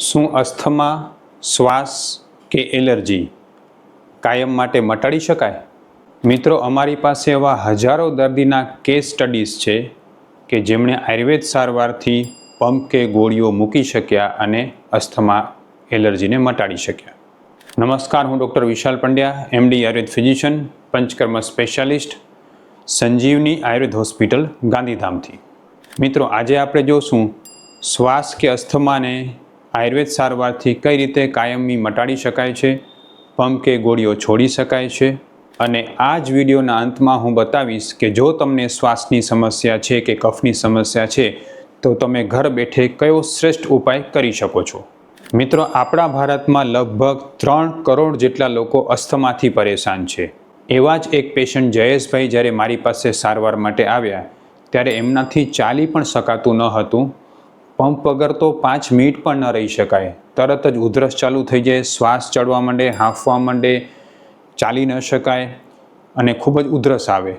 શું અસ્થમા, શ્વાસ કે એલર્જી કાયમ માટે મટાડી શકાય? મિત્રો, અમારી પાસે એવા હજારો દર્દીના કેસ સ્ટડીઝ છે કે જેમણે આયુર્વેદ સારવારથી પંપ કે ગોળીઓ મૂકી શક્યા અને અસ્થમા, એલર્જીને મટાડી શક્યા. નમસ્કાર, હું doctor Vishal Pandya, MD Ayurveda physician, Panchakarma specialist, Sanjivani Ayurveda hospital ગાંધીધામથી. મિત્રો, આજે આપણે જોશું શ્વાસ કે અસ્થમાને આયુર્વેદ સારવારથી કઈ રીતે કાયમી મટાડી શકાય છે પંપ કે ગોળીઓ છોડી શકાય છે અને આ જ વિડીયોના અંતમાં હું બતાવીશ કે જો તમને શ્વાસની સમસ્યા છે કે કફની સમસ્યા છે, તો તમે ઘર બેઠે કયો શ્રેષ્ઠ ઉપાય કરી શકો છો? મિત્રો, આપણા ભારતમાં લગભગ ત્રણ કરોડ જેટલા લોકો અસ્થમાથી પરેશાન છે. એવા જ એક પેશન્ટ જયેશભાઈ જ્યારે મારી પાસે સારવાર માટે આવ્યા, ત્યારે એમનાથી ચાલી પણ શકાતું ન હતું. પંપ વગર તો પાંચ મિનિટ પણ ન રહી શકાય. તરત જ ઉધરસ ચાલુ થઈ જાય, શ્વાસ ચડવા માંડે, હાંફવા માંડે, ચાલી ન શકાય અને ખૂબ જ ઉધરસ આવે.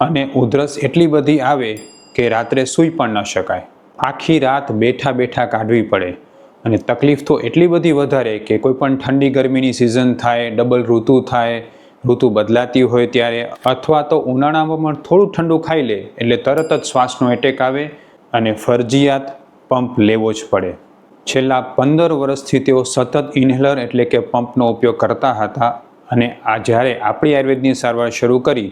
અને ઉધરસ એટલી બધી આવે કે રાત્રે સૂઈ પણ ન શકાય. આખી રાત બેઠા બેઠા કાઢવી પડે. અને તકલીફ તો એટલી બધી વધારે કે કોઈ પણ ઠંડી ગરમીની સિઝન થાય ડબલ ઋતુ થાય, ઋતુ બદલાતી હોય ત્યારે અથવા તો ઉનાળામાં પણ થોડું ઠંડુ ખાઈ લે એટલે તરત જ શ્વાસનો એટેક આવે અને ફરજિયાત પંપ લેવો જ પડે. છેલ્લા પંદર વર્ષથી તેઓ સતત ઇન્હેલર એટલે કે પંપનો ઉપયોગ કરતા હતા અને આ જ્યારે આપણી આયુર્વેદની સારવાર શરૂ કરી,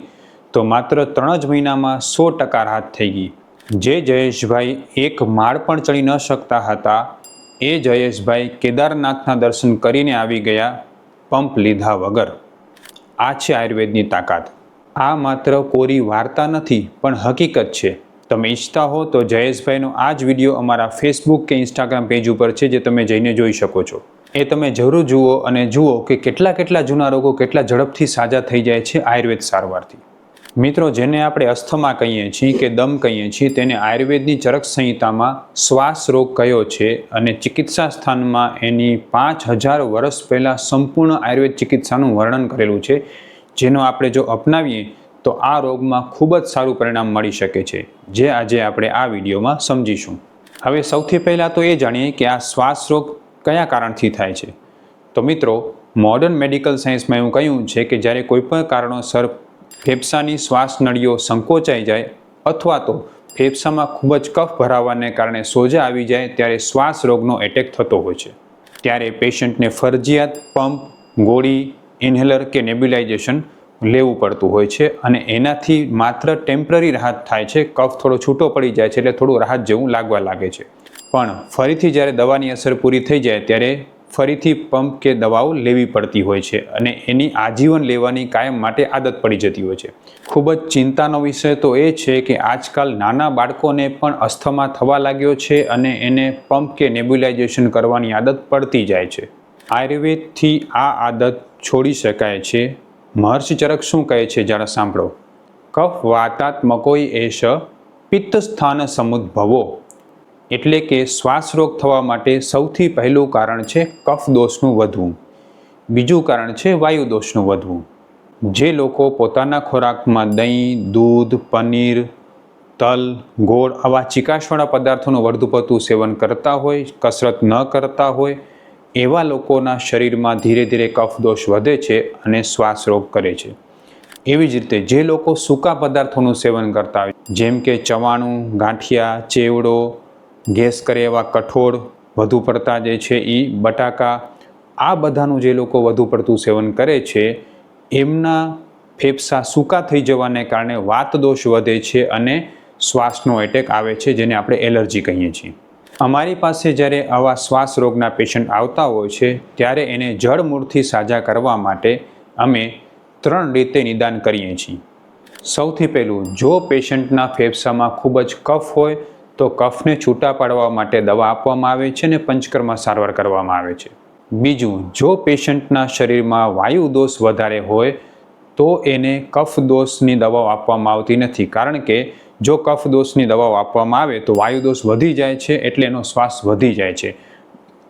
તો માત્ર ત્રણ જ મહિનામાં સો ટકા રાહત થઈ ગઈ. જે જયેશભાઈ એક માળ પણ ચડી ન શકતા હતા, એ જયેશભાઈ કેદારનાથના દર્શન કરીને આવી ગયા, પંપ લીધા વગર. આ છે આયુર્વેદની તાકાત. આ માત્ર કોરી વાર્તા નથી, પણ હકીકત છે. તમે ઈચ્છતા હો તો જયેશભાઈનો આ જ વીડિયો અમારા ફેસબુક કે ઇન્સ્ટાગ્રામ પેજ ઉપર છે જે તમે જઈને જોઈ શકો છો. એ તમે જરૂર જુઓ અને જુઓ કે કેટલા કેટલા જૂના રોગો કેટલા ઝડપથી સાજા થઈ જાય છે આયુર્વેદ સારવારથી. મિત્રો, જેને આપણે અસ્થમા કહીએ છીએ કે દમ કહીએ છીએ, તેને આયુર્વેદની ચરક સંહિતામાં શ્વાસ રોગ કયો છે અને ચિકિત્સા સ્થાનમાં એની પાંચ હજાર વર્ષ પહેલાં સંપૂર્ણ આયુર્વેદ ચિકિત્સાનું વર્ણન કરેલું છે. જેનો આપણે જો અપનાવીએ તો આ રોગમાં ખૂબ જ સારું પરિણામ મળી શકે છે, જે આજે આપણે આ વિડીયોમાં સમજીશું. હવે સૌથી પહેલાં તો એ જાણીએ કે આ શ્વાસ રોગ કયા કારણથી થાય છે. તો મિત્રો મોડર્ન મેડિકલ સાયન્સમાં એવું કહ્યું છે કે જ્યારે કોઈપણ કારણોસર ફેફસાની શ્વાસ નળીઓ સંકોચાઈ જાય અથવા તો ફેફસામાં ખૂબ જ કફ ભરાવાને કારણે સોજા આવી જાય ત્યારે શ્વાસ રોગનો એટેક થતો હોય છે. ત્યારે પેશન્ટને ફરજિયાત પંપ ગોળી ઇન્હેલર કે નેબ્યુલાઇઝેશન લેવું પડતું હોય છે અને એનાથી માત્ર ટેમ્પરરી રાહત થાય છે. કફ થોડો છૂટો પડી જાય છે એટલે થોડું રાહત જેવું લાગવા લાગે છે. પણ ફરીથી જ્યારે દવાની અસર પૂરી થઈ જાય ત્યારે ફરીથી પંપ કે દવાઓ લેવી પડતી હોય છે અને એની આજીવન લેવાની કાયમ માટે આદત પડી જતી હોય છે. ખૂબ જ ચિંતાનો વિષય તો એ છે કે આજકાલ નાના બાળકોને પણ અસ્થમા થવા લાગ્યો છે અને એને પંપ કે નેબ્યુલાઇઝેશન કરવાની આદત પડતી જાય છે. આયુર્વેદથી આ આદત છોડી શકાય છે. મહર્ષિ ચરક શું કહે છે? જરા સાંભળો. કફ વાતાત્મકોય એશ પિત્ત સ્થાન સમુદ્ભવો. એટલે કે શ્વાસરોગ થવા માટે સૌથી પહેલું કારણ છે કફ દોષનું વધવું. બીજું કારણ છે વાયુ દોષનું વધવું. જે લોકો પોતાના ખોરાકમાં દહીં, દૂધ, પનીર, તલ, ગોળ આવા ચિકાશવાળા પદાર્થોનું વધુપતું સેવન કરતા હોય, કસરત ન કરતા હોય એવા લોકોના શરીરમાં ધીરે ધીરે કફ દોષ વધે છે અને શ્વાસ રોગ કરે છે. એવી જ રીતે જે લોકો સૂકા પદાર્થોનું સેવન કરતા હોય જેમ કે ચવાણું, ગાંઠિયા, ચેવડો, ગેસ કરે એવા કઠોળ વધુ પડતા જે છે એ બટાકા, આ બધાનું જે લોકો વધુ પડતું સેવન કરે છે, એમના ફેફસા સૂકા થઈ જવાને કારણે વાત દોષ વધે છે અને શ્વાસનો એટેક આવે છે, જેને આપણે એલર્જી કહીએ છીએ. અમારી પાસે જ્યારે આવા શ્વાસ રોગના પેશન્ટ આવતા હોય છે, ત્યારે એને જળમૂળથી સાજા કરવા માટે અમે ત્રણ રીતે નિદાન કરીએ છીએ. સૌથી પહેલું, જો પેશન્ટના ફેફસામાં ખૂબ જ કફ હોય, તો કફને છૂટા પાડવા માટે દવા આપવામાં આવે છે અને પંચકર્મ સારવાર કરવામાં આવે છે. બીજું, જો પેશન્ટના શરીરમાં વાયુ દોષ વધારે હોય, તો એને કફ દોષની દવાઓ આપવામાં આવતી નથી, કારણ કે જો કફ દોષની દવાઓ આપવામાં આવે તો વાયુ દોષ વધી જાય છે એટલે એનો શ્વાસ વધી જાય છે.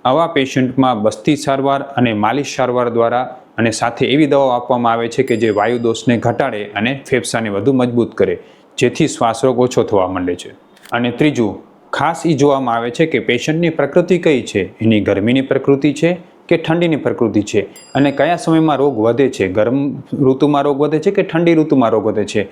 આવા પેશન્ટમાં બસ્તી સારવાર અને માલિશ સારવાર દ્વારા અને સાથે એવી દવાઓ આપવામાં આવે છે કે જે વાયુ દોષને ઘટાડે અને ફેફસાને વધુ મજબૂત કરે, જેથી શ્વાસરોગ ઓછો થવા માંડે છે. અને ત્રીજું, ખાસ એ જોવામાં આવે છે કે પેશન્ટની પ્રકૃતિ કઈ છે? એની ગરમીની પ્રકૃતિ છે કે ઠંડીની પ્રકૃતિ છે? અને કયા સમયમાં રોગ વધે છે? ગરમ ઋતુમાં રોગ વધે છે કે ઠંડી ઋતુમાં રોગ વધે છે?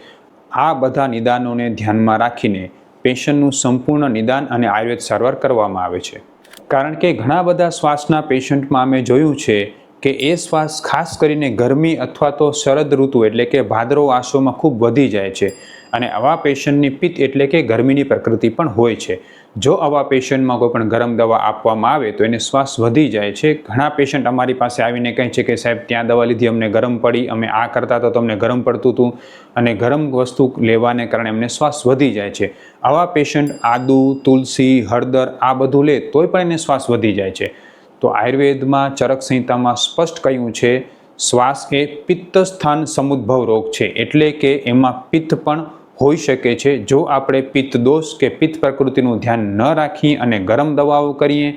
આ બધા નિદાનોને ધ્યાનમાં રાખીને પેશન્ટનું સંપૂર્ણ નિદાન અને આયુર્વેદ સારવાર કરવામાં આવે છે. કારણ કે ઘણા બધા શ્વાસના પેશન્ટમાં અમે જોયું છે કે એ શ્વાસ ખાસ કરીને ગરમી અથવા તો શરદ ઋતુ એટલે કે ભાદરો આસોમાં ખૂબ વધી જાય છે. અને આવા પેશન્ટની પિત્ત એટલે કે ગરમીની પ્રકૃતિ પણ હોય છે. જો આવા પેશન્ટમાં કોઈ પણ ગરમ દવા આપવામાં આવે તો એને શ્વાસ વધી જાય છે. ઘણા પેશન્ટ અમારી પાસે આવીને કહે છે કે, સાહેબ, ત્યાં દવા લીધી, અમને ગરમ પડી, અમે આ કરતા તો તમને ગરમ પડતું હતું અને ગરમ વસ્તુ લેવાને કારણે અમને શ્વાસ વધી જાય છે. આવા પેશન્ટ આદુ, તુલસી, હળદર આ બધું લે તોય પણ એને શ્વાસ વધી જાય છે. તો આયુર્વેદમાં ચરક સંહિતામાં સ્પષ્ટ કહ્યું છે, શ્વાસ એ પિત્તસ્થાન સમુદ્ભવ રોગ છે. એટલે કે એમાં પિત્ત પણ હોઈ શકે છે. જો આપણે પિત્ત દોષ કે પિત્ત પ્રકૃતિનું ધ્યાન ન રાખીએ અને ગરમ દવાઓ કરીએ,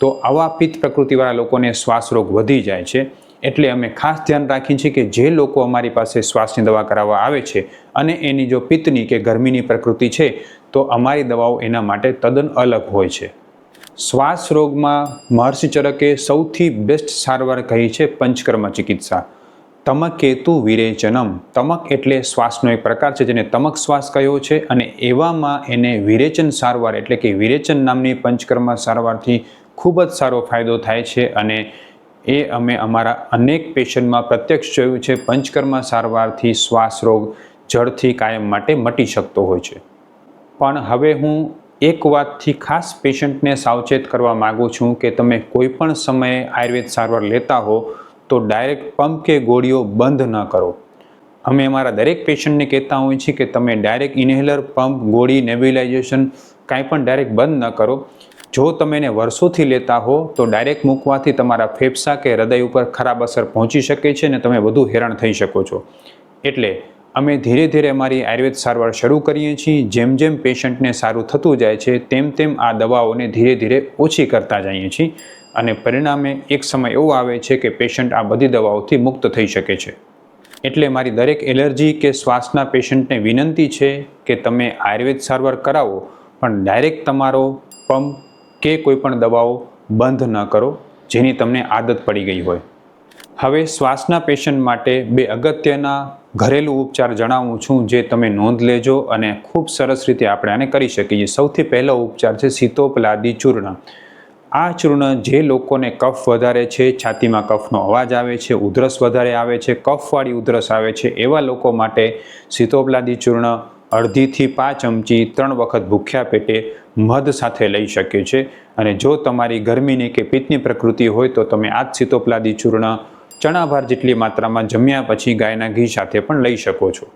તો આવા પિત્ત પ્રકૃતિવાળા લોકોને શ્વાસરોગ વધી જાય છે. એટલે અમે ખાસ ધ્યાન રાખીએ છીએ કે જે લોકો અમારી પાસે શ્વાસની દવા કરાવવા આવે છે અને એની જો પિત્તની કે ગરમીની પ્રકૃતિ છે, તો અમારી દવાઓ એના માટે તદ્દન અલગ હોય છે. શ્વાસ રોગમાં મહર્ષિ ચરકે સૌથી બેસ્ટ સારવાર કહી છે પંચકર્મ ચિકિત્સા. તમકેતુ વિરેચનમ. તમક એટલે શ્વાસનો એક પ્રકાર છે જેને તમક શ્વાસ કહ્યો છે અને એવામાં એને વિરેચન સારવાર એટલે કે વિરેચન નામની પંચકર્મ સારવારથી ખૂબ જ સારો ફાયદો થાય છે અને એ અમે અમારા અનેક પેશન્ટમાં પ્રત્યક્ષ જોયું છે, પંચકર્મ સારવારથી શ્વાસ રોગ જડથી કાયમ માટે મટી શકતો હોય છે. પણ હવે હું એક વાતથી ખાસ પેશન્ટને સાવચેત કરવા માગું છું કે તમે કોઈ પણ સમયે આયુર્વેદ સારવાર લેતા હો તો ડાયરેક્ટ પંપ કે ગોળીઓ બંધ ન કરો. અમે અમારા દરેક પેશન્ટને કહેતા હોઈએ છીએ કે તમે ડાયરેક્ટ ઇન્હેલર પંપ ગોળી નેબ્યુલાઇઝેશન કાંઈ પણ ડાયરેક્ટ બંધ ન કરો. જો તમે એને વર્ષોથી લેતા હો, તો ડાયરેક્ટ મૂકવાથી તમારા ફેફસા કે હૃદય ઉપર ખરાબ અસર પહોંચી શકે છે અને તમે વધુ હેરાન થઈ શકો છો. એટલે અમે ધીરે ધીરે અમારી આયુર્વેદ સારવાર શરૂ કરીએ છીએ. જેમ જેમ પેશન્ટને સારું થતું જાય છે, તેમ તેમ આ દવાઓને ધીરે ધીરે ઓછી કરતા જઈએ છીએ. અને પરિણામે એક સમય એવો આવે છે કે પેશન્ટ આ બધી દવાઓથી મુક્ત થઈ શકે છે. એટલે મારી દરેક એલર્જી કે શ્વાસના પેશન્ટને વિનંતી છે કે તમે આયુર્વેદ સારવાર કરાવો, પણ ડાયરેક્ટ તમારો પંપ કે કોઈ પણ દવાઓ બંધ ન કરો, જેની તમને આદત પડી ગઈ હોય. હવે શ્વાસના પેશન્ટ માટે બે અગત્યના ઘરેલું ઉપચાર જણાવું છું, જે તમે નોંધ લેજો અને ખૂબ સરસ રીતે આપણે આને કરી શકીએ. સૌથી પહેલો ઉપચાર છે સીતોપલાદી ચૂર્ણ. આ ચૂર્ણ જે લોકોને કફ વધારે છે, છાતીમાં કફનો અવાજ આવે છે, ઉધરસ વધારે આવે છે, કફવાળી ઉધરસ આવે છે, એવા લોકો માટે સીતોપલાદી ચૂર્ણ અડધીથી પાંચ ચમચી ત્રણ વખત ભૂખ્યા પેટે મધ સાથે લઈ શકે છે. અને જો તમારી ગરમીની કે પિત્તની પ્રકૃતિ હોય તો તમે આ જ સીતોપલાદી ચૂર્ણ ચણાભાર જેટલી માત્રામાં જમ્યા પછી ગાયના ઘી સાથે પણ લઈ શકો છો.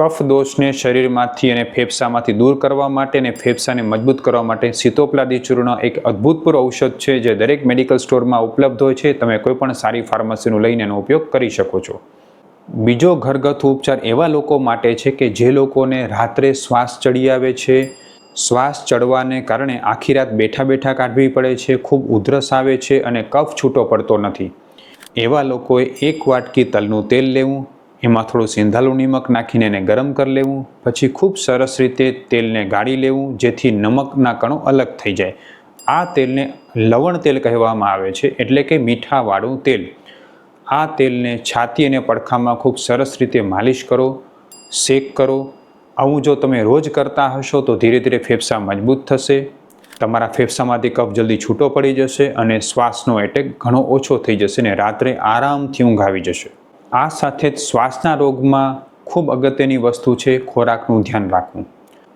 કફ દોષને શરીરમાંથી અને ફેફસામાંથી દૂર કરવા માટે અને ફેફસાને મજબૂત કરવા માટે સીતોપલાદી ચૂર્ણ એક અદ્ભુતપૂર્વ ઔષધ છે જે દરેક મેડિકલ સ્ટોરમાં ઉપલબ્ધ હોય છે. તમે કોઈ પણ સારી ફાર્મસીનું લઈને એનો ઉપયોગ કરી શકો છો. બીજો ઘરગથ્થુ ઉપચાર એવા લોકો માટે છે કે જે લોકોને રાત્રે શ્વાસ ચડી આવે છે. શ્વાસ ચડવાને કારણે આખી રાત બેઠા બેઠા કાઢવી પડે છે, ખૂબ ઉધરસ આવે છે અને કફ છૂટો પડતો નથી. એવા લોકોએ એક વાટકી તલનું તેલ લેવું એમાં થોડું સિંધાલું નિમક નાખીને એને ગરમ કરી લેવું. પછી ખૂબ સરસ રીતે તેલને ગાળી લેવું, જેથી નમકના કણો અલગ થઈ જાય. આ તેલને લવણ તેલ કહેવામાં આવે છે, એટલે કે મીઠાવાળું તેલ. આ તેલને છાતી અને પડખામાં ખૂબ સરસ રીતે માલિશ કરો, શેક કરો. આવું જો તમે રોજ કરતા હશો તો ધીરે ધીરે ફેફસા મજબૂત થશે. તમારા ફેફસામાંથી કફ જલ્દી છૂટો પડી જશે અને શ્વાસનો એટેક ઘણો ઓછો થઈ જશે ને રાત્રે આરામથી ઊંઘ આવી જશે. આ સાથે જ શ્વાસના રોગમાં ખૂબ અગત્યની વસ્તુ છે ખોરાકનું ધ્યાન રાખવું.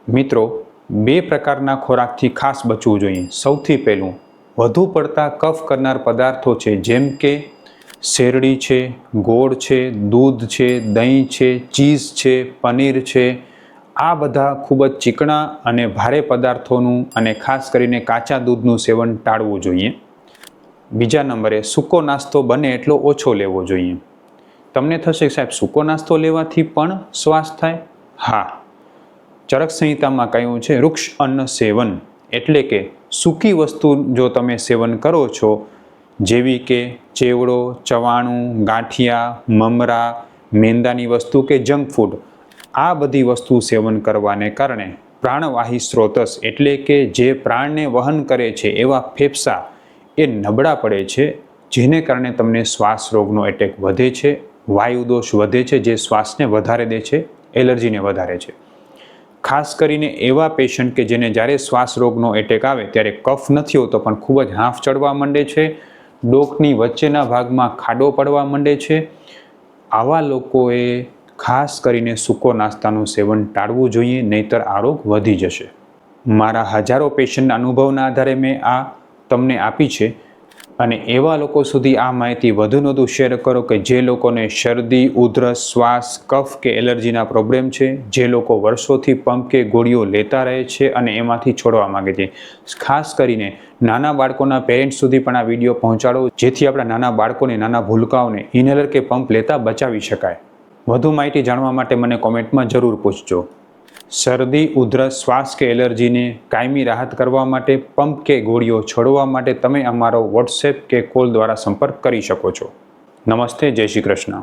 મિત્રો, બે પ્રકારના ખોરાકથી ખાસ બચવું જોઈએ. સૌથી પહેલું, વધુ પડતા કફ કરનાર પદાર્થો છે, જેમ કે શેરડી છે, ગોળ છે, દૂધ છે, દહીં છે, ચીઝ છે, પનીર છે. આ બધા ખૂબ જ ચીકણા અને ભારે પદાર્થોનું અને ખાસ કરીને કાચા દૂધનું સેવન ટાળવું જોઈએ. બીજા નંબરે, સૂકો નાસ્તો બને એટલો ઓછો લેવો જોઈએ. તમને થશે સાહેબ, સૂકો નાસ્તો લેવાથી પણ શ્વાસ થાય? હા. ચરક સંહિતામાં કહ્યું છે, વૃક્ષ અન્ન સેવન એટલે કે સૂકી વસ્તુ જો તમે સેવન કરો છો, જેવી કે ચેવડો ચવાણું, ગાંઠિયા, મમરા, મેંદાની વસ્તુ કે જંક ફૂડ, આ બધી વસ્તુ સેવન કરવાને કારણે પ્રાણવાહી સ્ત્રોતસ એટલે કે જે પ્રાણને વહન કરે છે એવા ફેફસા એ નબળા પડે છે, જેને કારણે તમને શ્વાસ રોગનો એટેક વધે છે વાયુ દોષ વધે છે, જે શ્વાસને વધારે દે છે, એલર્જીને વધારે છે. ખાસ કરીને એવા પેશન્ટ કે જેને જ્યારે શ્વાસ રોગનો એટેક આવે ત્યારે કફ નથી હોતો, પણ ખૂબ જ હાંફ ચડવા માંડે છે, ડોકની વચ્ચેના ભાગમાં ખાડો પડવા માંડે છે. આવા લોકોએ ખાસ કરીને સૂકો નાસ્તાનું સેવન ટાળવું જોઈએ, નહીતર આ રોગ વધી જશે. મારા હજારો પેશન્ટના અનુભવના આધારે મેં આ તમને આપી છે. અને એવા લોકો સુધી આ માહિતી વધુને વધુ શેર કરો કે જે લોકોને શરદી, ઉધરસ, શ્વાસ, કફ કે એલર્જીના પ્રોબ્લેમ છે, જે લોકો વર્ષોથી પંપ કે ગોળીઓ લેતા રહે છે અને એમાંથી છોડવા માગે છે. ખાસ કરીને નાના બાળકોના પેરેન્ટ્સ સુધી પણ આ વીડિયો પહોંચાડો, જેથી આપણા નાના બાળકોને નાના ભૂલકાઓને ઇનહેલર કે પંપ લેતા બચાવી શકાય. વધુ માહિતી જાણવા માટે મને કોમેન્ટમાં જરૂર પૂછજો. શરદી, ઉધરસ શ્વાસ કે એલર્જીને કાયમી રાહત કરવા માટે પંપ કે ગોળીઓ છોડવા માટે તમે અમારો વોટ્સએપ કે કોલ દ્વારા સંપર્ક કરી શકો છો. નમસ્તે, જય શ્રી કૃષ્ણ.